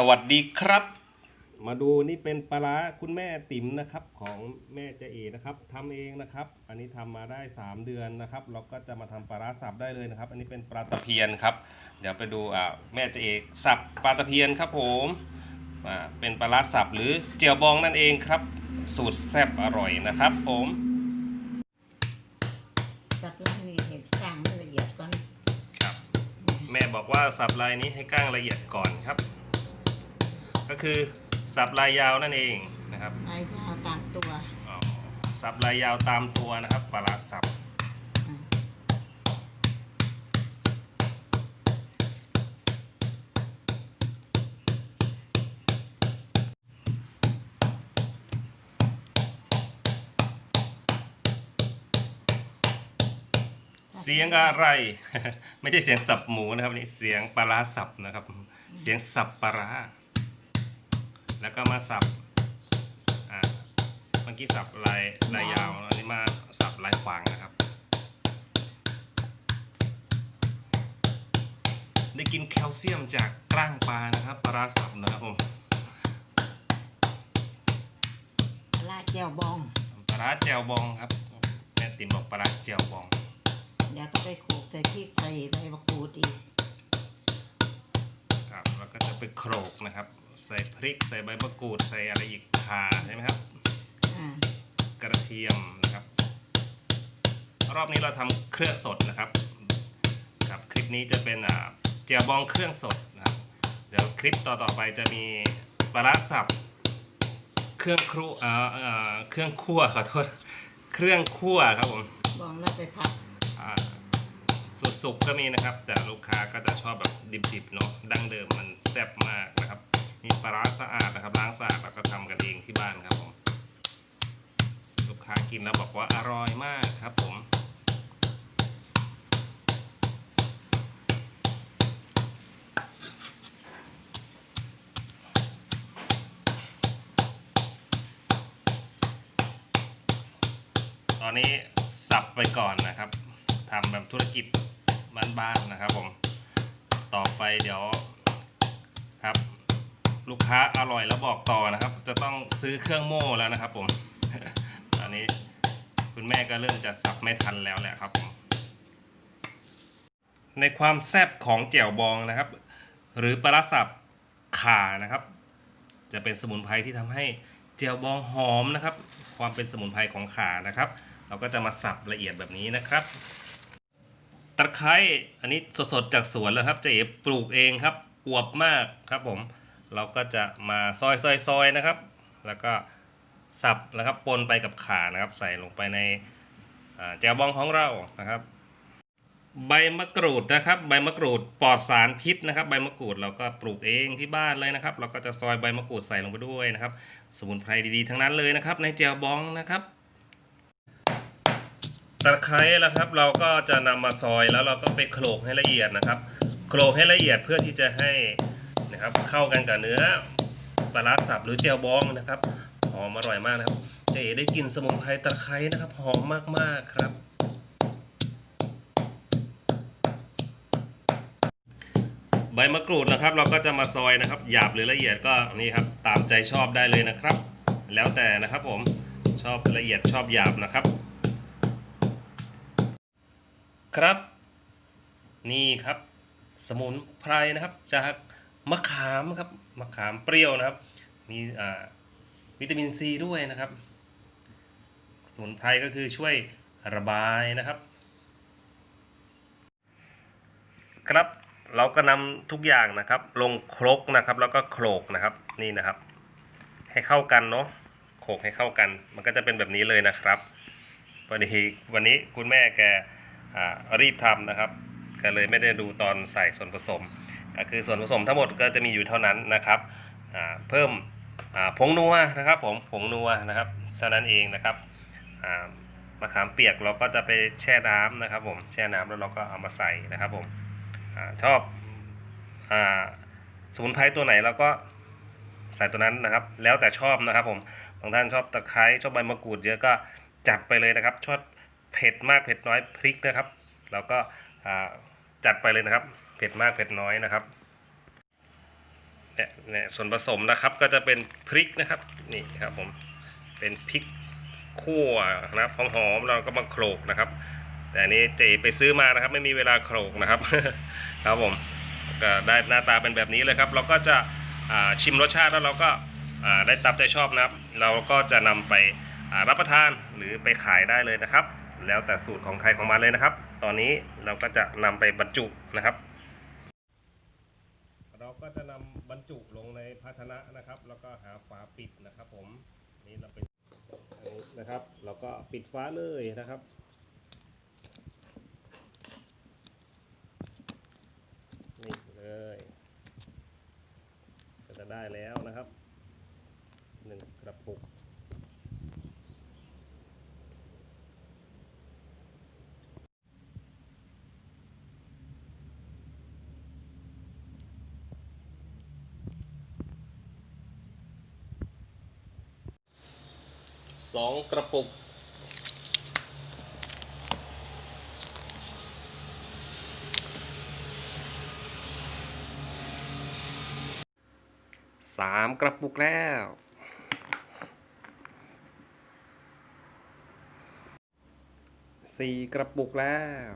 สวัสดีครับ มาดูนี่เป็นปลาร้าคุณแม่ติ๋มนะครับของแม่เจเอนะครับทำเองนะครับ อันนี้ทำมาได้ 3 เดือนนะครับ เราก็จะมาทำปลาร้าสับได้เลยนะครับ อันนี้เป็นปลาตะเพียนครับ เดี๋ยวไปดูอ่าแม่เจเอสับปลาตะเพียนครับผมอ่าเป็นปลาร้าสับหรือเจียวบองนั่นเองครับ สูตรแซ่บอร่อยนะครับ ผมสับแล้วนี่เห็นกลางมันละเอียดก่อนครับ แม่บอกว่าสับลายนี้ให้ก้างละเอียดก่อนครับ ก็คือสับลายยาวนั่นเองนะครับไอ้ยาวตามตัวอ๋อสับลายยาวตามตัวนะครับปลาร้าสับอืมเสียงอะไร ไม่ใช่เสียงสับหมูนะครับนี่เสียงปลาร้าสับนะครับ เสียงสับปลาร้า แล้วก็มาสับอ่าเมื่อกี้สับลายลายยาวอันนี้มาสับลายขวางนะครับ ได้กินแคลเซียมจากกล้างปลานะครับปลาร้าสับนะครับผมปลาร้าแจ่วบองปลาร้าแจวบองครับแม่ติ๋มบอกปลาร้าแจวบอง เดี๋ยวก็ไปโขลกใส่พริกใส่ใบมะกรูดอีกครับแล้วก็จะไปโขลกนะครับ ใส่พริก ใส่ใบมะกรูด ใส่อะไรอีกข่าใช่ไหมครับอ่ากระเทียมนะครับ รอบนี้เราทำเครื่องสดนะครับ ครับคลิปนี้จะเป็นอ่าเจียวบองเครื่องสดนะครับเดี๋ยวคลิปต่อๆไปจะมีปลาร้าสับเครื่องครัวอ่าอ่าเครื่องคั่วขอโทษเครื่องคั่วครับผมบองแล้วไปพักอ่าสุดสุกก็มีนะครับ แต่ลูกค้าก็จะชอบแบบดิบๆเนาะดั้งเดิมมันแซ่บมาก นี่ปลาร้าสะอาดนะครับล้างสะอาดแล้วก็ทำกันเองที่บ้านครับผมลูกค้ากินแล้วบอกว่าอร่อยมากครับผมตอนนี้สับไปก่อนนะครับทำแบบธุรกิจบ้านๆนะครับผม ต่อไปเดี๋ยวครับ ลูกค้าอร่อยแล้วบอกต่อนะครับ จะต้องซื้อเครื่องโม่แล้วนะครับ ผมตอนนี้คุณแม่ก็เริ่มจะสับไม่ทันแล้วแหละครับผมในความแซ่บของแจ่วบองนะครับ หรือปลาร้าสับข่านะครับ จะเป็นสมุนไพรที่ทำให้เจียวบองหอมนะครับ ความเป็นสมุนไพรของข่านะครับ เราก็จะมาสับละเอียดแบบนี้นะครับ ตะไคร้อันนี้สดๆจากสวนแล้วครับเจ๊เอ๋ปลูกเองครับอวบมากครับผม เราก็จะมาซอยซอยซอยนะครับ แล้วก็สับแล้วครับปนไปกับข่านะครับ ใส่ลงไปในแจ่วบองของเรานะครับ ใบมะกรูดนะครับ ใบมะกรูดปลอดสารพิษนะครับ ใบมะกรูดเราก็ปลูกเองที่บ้านเลยนะครับ เราก็จะซอยใบมะกรูดใส่ลงไปด้วยนะครับ สมุนไพรดีๆทั้งนั้นเลยนะครับ ในเจียวบองนะครับตะไคร้แล้วครับ เราก็จะนำมาซอยแล้วเราก็ไปโขลกให้ละเอียดนะครับ โขลกให้ละเอียดเพื่อที่จะให้ นะครับ เข้ากันกับเนื้อปลาร้าสับหรือเจียวบองนะครับ หอมอร่อยมากนะครับเจได้กลินสมุนไพรตะไคร้นะครับ หอมมากๆครับ ใบมะกรูดนะครับ เราก็จะมาซอยนะครับ หยาบหรือละเอียดก็นี่ครับตามใจชอบได้เลยนะครับ แล้วแต่นะครับผมชอบละเอียดชอบหยาบนะครับ ครับ นี่ครับ สมุนไพรนะครับจาก มะขามครับมะขามเปรี้ยวนะครับ มีอ่าวิตามินซีด้วยนะครับ สมุนไพรก็คือช่วยระบายนะครับ ครับเราก็นำทุกอย่างนะครับ ลงครกนะครับ แล้วก็โขลกนะครับนี่นะครับ ให้เข้ากันเนาะโขลกให้เข้ากัน มันก็จะเป็นแบบนี้เลยนะครับวันนี้วันนี้คุณแม่แกอ่ารีบทำนะครับก็เลยไม่ได้ดูตอนใส่ส่วนผสม ก็คือส่วนผสมทั้งหมดก็จะมีอยู่เท่านั้นนะครับอ่าเพิ่มอ่าผงนัวนะครับผมผงนัวนะครับเท่านั้นเองนะครับอ่ามะขามเปียกเราก็จะไปแช่น้ำนะครับ ผมแช่น้ำแล้วเราก็เอามาใส่นะครับผมอาชอบอาสมุนไพรตัวไหนเราก็ใส่ตัวนั้นนะครับ แล้วแต่ชอบนะครับ ผมบางท่านชอบตะไคร้ชอบใบมะกรูดเยอะก็จัดไปเลยนะครับชอบเผ็ดมากเผ็ดน้อยพริกนะครับ เราก็อ่าจัดไปเลยนะครับ เผ็ดมากเผ็ดน้อยนะครับเนี่ยเนี่ยส่วนผสมนะครับก็จะเป็นพริกนะครับนี่ครับผมเป็นพริกคั่วนะครับหอมๆเราก็มาโขลกนะครับ แต่อันนี้เจไปซื้อมานะครับ ไม่มีเวลาโขลกนะครับ ครับผมก็ได้หน้าตาเป็นแบบนี้เลยครับ เราก็จะชิมรสชาติแล้วเราก็ได้ตามใจชอบนะครับ เราก็จะนำไปรับประทานหรือไปขายได้เลยนะครับ แล้วแต่สูตรของใครของมันเลยนะครับ ตอนนี้เราก็จะนำไปบรรจุนะครับ เราก็จะนำบรรจุลงในภาชนะนะครับ แล้วก็หาฝาปิดนะครับผมนี่เราเป็นนะครับ เราก็ปิดฝาเลยนะครับนี่เลยก็จะได้แล้วนะครับหนึ่งกระปุก สองกระปุก สามกระปุกแล้ว สี่กระปุกแล้ว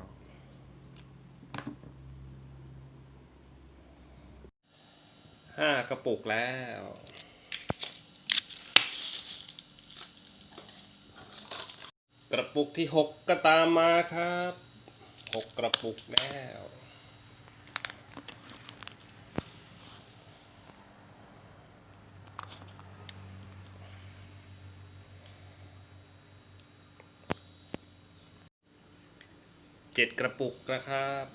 ห้ากระปุกแล้ว กระปุกที่หกก็ตามมาครับหกกระปุกแล้วเจ็ดกระปุกนะครับ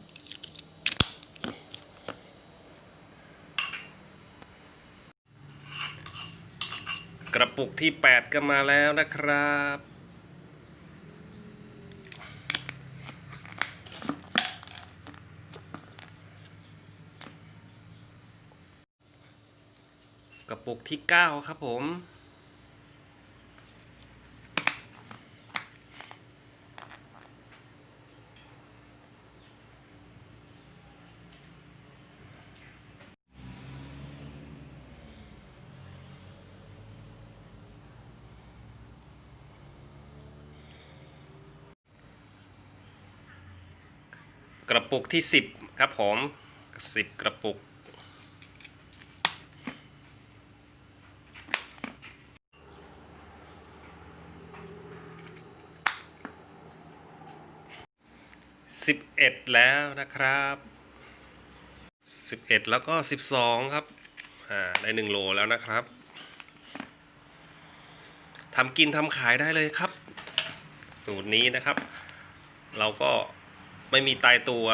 กระปุกที่ 8 ก็มาแล้วนะครับ กระปุก ที่ 9 ครับผม กระปุกที่ 10 ครับผม 10 กระปุก 11 แล้วนะครับ 11 แล้วก็ 12 ครับ อ่า ได้ 1 โลแล้วนะครับทำกินทำขายได้เลยครับ สูตรนี้นะครับ เราก็ไม่มีตายตัว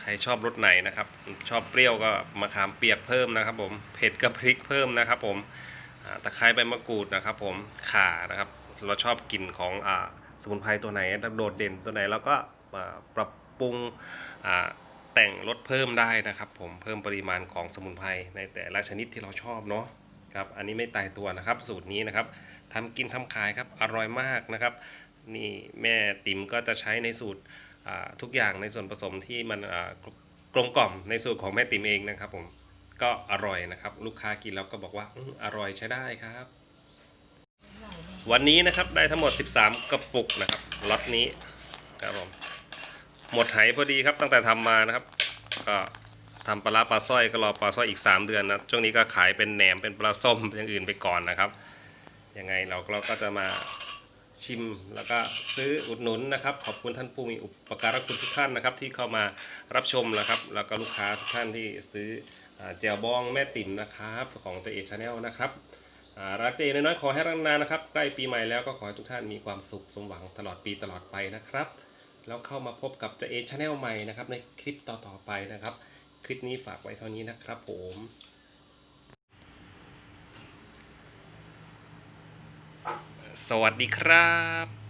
ใครชอบรสไหนนะครับ ชอบเปรี้ยวก็มะขามเปียกเพิ่มนะครับ ผมเผ็ดก็พริกเพิ่มนะครับ ผมตะไคร้ใบมะกรูดนะครับ ผมข่านะครับ เราชอบกลิ่นของอ่าสมุนไพรตัวไหนโดดเด่นตัวไหนเราก็อ่าปรับ ปรุงแต่งรสเพิ่มได้นะครับ ผมเพิ่มปริมาณของสมุนไพรในแต่ละชนิดที่เราชอบเนาะครับอันนี้ไม่ตายตัวนะครับ สูตรนี้นะครับทำกินทำขายครับอร่อยมากนะครับ นี่แม่ติ๋มก็จะใช้ในสูตรทุกอย่างในส่วนผสมที่มันกลมกล่อมในสูตรของแม่ติ๋มเองนะครับ ผมก็อร่อยนะครับ ลูกค้ากินแล้วก็บอกว่าอื้ออร่อยใช้ได้ครับ วันนี้นะครับได้ทั้งหมด 13 กระปุกนะครับล็อตนี้ครับผม หมดไหพอดีครับตั้งแต่ทำมานะครับ ก็ทำปลาปลาสร้อยก็รอปลาสร้อยอีก 3 เดือนนะช่วงนี้ก็ขายเป็นแหนมเป็นปลาส้มอย่างอื่นไปก่อนนะครับยังไงเราเราก็จะมาชิมแล้วก็ซื้ออุดหนุนนะครับ ขอบคุณท่านผู้มีอุปการะคุณทุกท่านนะครับ ที่เข้ามารับชมนะครับ แล้วก็ลูกค้าทุกท่านที่ซื้อแจวบองแม่ติ๋มนะครับ ของเจเอชาแนลนะครับรักเจน้อยๆขอให้รักนานนะครับใกล้ปีใหม่แล้วก็ขอให้ทุกท่านมีความสุขสมหวังตลอดปีตลอดไปนะครับ แล้วเข้ามาพบกับเจเอชาแนลใหม่นะครับในคลิปต่อๆไปนะครับ คลิปนี้ฝากไว้เท่านี้นะครับผมสวัสดีครับ